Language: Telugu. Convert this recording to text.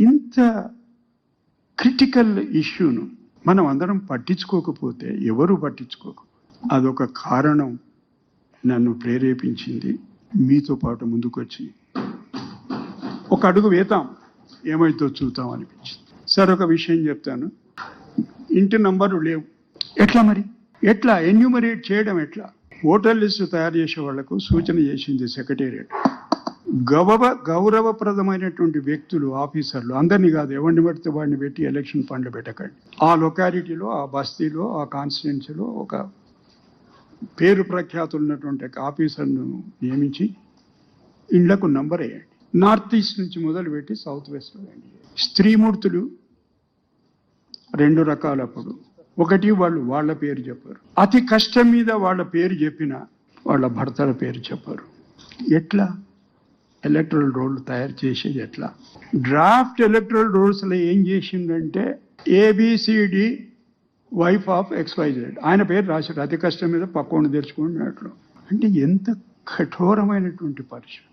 ఇంత క్రిటికల్ ఇష్యూను మనం అందరం పట్టించుకోకపోతే ఎవరు పట్టించుకోక. అదొక కారణం నన్ను ప్రేరేపించింది మీతో పాటు ముందుకొచ్చి. ఒక అడుగు వేతాం ఏమైతో చూద్దాం అనిపించింది. సార్ ఒక విషయం చెప్తాను. ఇంటి నంబరు లేవు. ఎట్లా మరి? ఎట్లా? ఎన్యూమరేట్ చేయడం ఎట్లా? ఓటర్ లిస్టు తయారు చేసే వాళ్ళకు సూచన చేసింది సెక్రటేరియట్. గౌరవ గౌరవప్రదమైనటువంటి వ్యక్తులు ఆఫీసర్లు అందరినీ కాదు ఎవరిని పడితే వాడిని పెట్టి ఎలక్షన్ ఫండ్లు పెట్టకండి. ఆ లొకాలిటీలో ఆ బస్తీలో ఆ కాన్స్టిట్యున్సీలో ఒక పేరు ప్రఖ్యాతులు ఉన్నటువంటి ఆఫీసర్ను నియమించి ఇళ్ళకు నంబర్ వేయండి. నార్త్ ఈస్ట్ నుంచి మొదలుపెట్టి సౌత్ వెస్ట్ వేయండి. స్త్రీమూర్తులు రెండు రకాలప్పుడు. ఒకటి వాళ్ళు వాళ్ళ పేరు చెప్పారు. అతి కష్టం మీద వాళ్ళ పేరు చెప్పిన వాళ్ళ భర్తల పేరు చెప్పారు. ఎట్లా? ఎలక్ట్రల్ రోల్ తయారు చేసేది ఎట్లా? డ్రాఫ్ట్ ఎలక్ట్రల్ రోల్స్లో ఏం చేసిందంటే ఏబిసిడి వైఫ్ ఆఫ్ ఎక్స్వైజెడ్ ఆయన పేరు రాశాడు. అతి కష్టం మీద పక్కన తెరుచుకున్నట్లు అంటే ఎంత కఠోరమైనటువంటి పరిశ్రమ